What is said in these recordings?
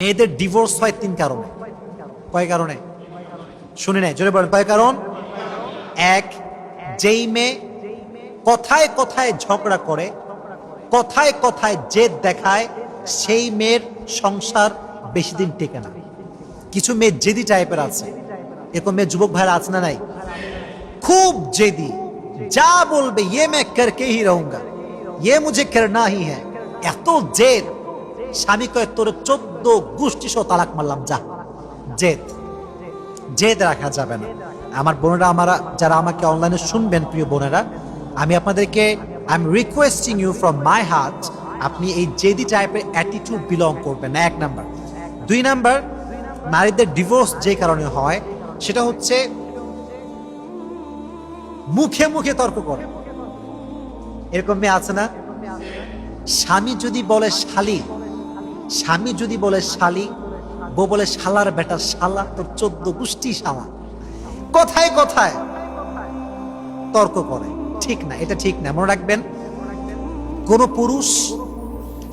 মেয়েদের ডিভোর্স হয় তিন কারণে। কয় কারণে? শুনে নেয় জোরে বলেন, কয় কারণ? এক, যেই মেয়ে কথায় কথায় ঝগড়া করে, কথায় কথায় জেদ দেখায়, সেই মেয়ের সংসার বেশি দিন টেকে না। কিছু মেয়ে জেদি টাইপের আছে। এরকম মেয়ে যুবক ভাইয়ের আছে না নাই? খুব জেদি। যা বলবে ইয়ে মে করকে হি রহুঙ্গা। ইয়ে মুঝে করনা হি হ্যাঁ এত জেদ। স্বামী কয়, তোর চোদ্দ গোষ্ঠী সহ তালাক মারলাম, যা। জেদ। জেদ রাখা যাবে না। আমার বোনেরা, আমারা যারা আমাকে অনলাইনে শুনবেন, প্রিয় বোনেরা, আমি আপনাদেরকে I am requesting you from my heart আপনি এই জেদি টাইপের অ্যাটিটিউড বিলং করবেন। এক নাম্বার। দুই নাম্বার, নারীদের ডিভোর্স যে কারণে হয়, সেটা হচ্ছে মুখে মুখে তর্ক করে। এরকম মেয়ে আছে না? স্বামী যদি বলে শালি স্বামী যদি বলে শালি, বউ বলে শালার বেটা, শালা তোর চোদ্দ গোষ্ঠী শালা। কথায় কথায় তর্ক করে। ঠিক না, এটা ঠিক না, মনে রাখবেন, কোন পুরুষ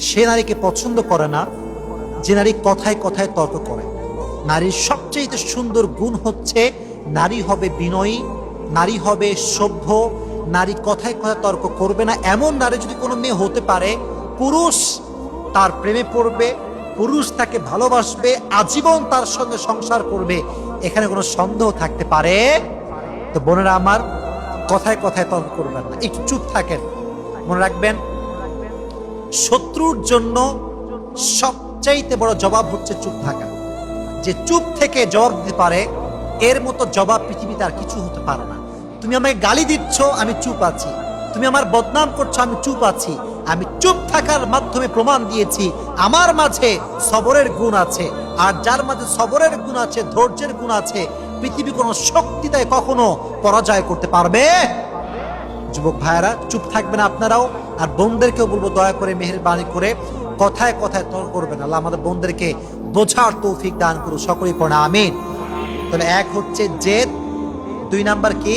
সে নারীকে পছন্দ করে না, যে নারী কথায় কথায় তর্ক করে। নারীর সবচেয়ে সুন্দর গুণ হচ্ছে, নারী হবে বিনয়ী, নারী হবে সভ্য, নারী কথায় কথায় তর্ক করবে না। এমন নারী যদি কোনো মেয়ে হতে পারে, পুরুষ তার প্রেমে পড়বে, পুরুষ তাকে ভালোবাসবে, আজীবন তার সঙ্গে সংসার করবে। এখানে কোনো সন্দেহ থাকতে পারে? তো বোনেরা আমার, কথায় কথায় তর্ক করবেন না। একটু চুপ থাকেন, মনে রাখবেন, শত্রুর জন্য সবচাইতে বড় জবাব হচ্ছে চুপ থাকা। যে চুপ থেকে জবাব দিতে পারে, এর মতো জবাব পৃথিবীতে আর কিছু হতে পারে না। তুমি আমাকে গালি দিচ্ছ, আমি চুপ আছি। তুমি আমার বদনাম করছ, আমি চুপ আছি। আমি চুপ থাকার মাধ্যমে প্রমাণ দিয়েছি, আমার মাঝে সবরের গুণ আছে। আর যার মাঝে সবরের গুণ আছে, ধৈর্যের গুণ আছে, পৃথিবী কোনো শক্তি তাই কখনো পরাজয় করতে পারবে? যুবক ভাইয়ারা, চুপ থাকবেন আপনারাও। আর বোনদেরকেও বলব, দয়া করে, মেহেরবানি করে কথায় কথায় তর্ক করবেন। আল্লাহ আমাদের বোনদেরকে বোঝার তৌফিক দান করুন সকলেই পড়া আমিন। তাহলে এক হচ্ছে জেদ, দুই নাম্বার কি?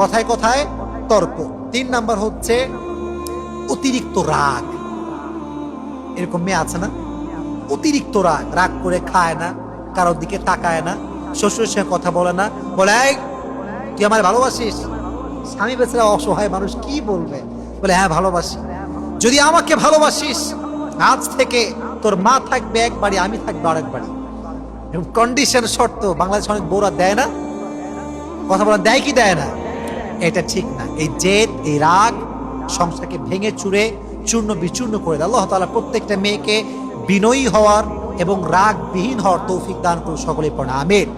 কথায় কথায় তর্ক। তিন নাম্বার হচ্ছে অতিরিক্ত রাগ। এরকম মেয়ে আছে না? অতিরিক্ত রাগ রাগ করে খায় না কারোর দিকে তাকায় না শ্বশুরের সঙ্গে কথা বলে না বলে "এই, তুই আমার ভালোবাসিস? স্বামী বেচারা অসহায় মানুষ কি বলবে? বলে হ্যাঁ ভালোবাসি। যদি আমাকে ভালোবাসিস আজ থেকে তোর মা থাকবে এক বাড়ি আমি থাকব আরেক বাড়ি কন্ডিশন শর্ত বাংলাদেশ অনেক বৌরা দেয় না। কথা বলা দেয় কি দেয় না? এটা ঠিক না। এই জেদ, এই রাগ সংসারকে ভেঙে চুরে, চূর্ণ বিচূর্ণ করে দেয়। আল্লাহ তালা প্রত্যেকটা মেয়েকে বিনয়ী হওয়ার এবং রাগবিহীন হওয়ার তৌফিক দান করুন সকলে পড়া। আমির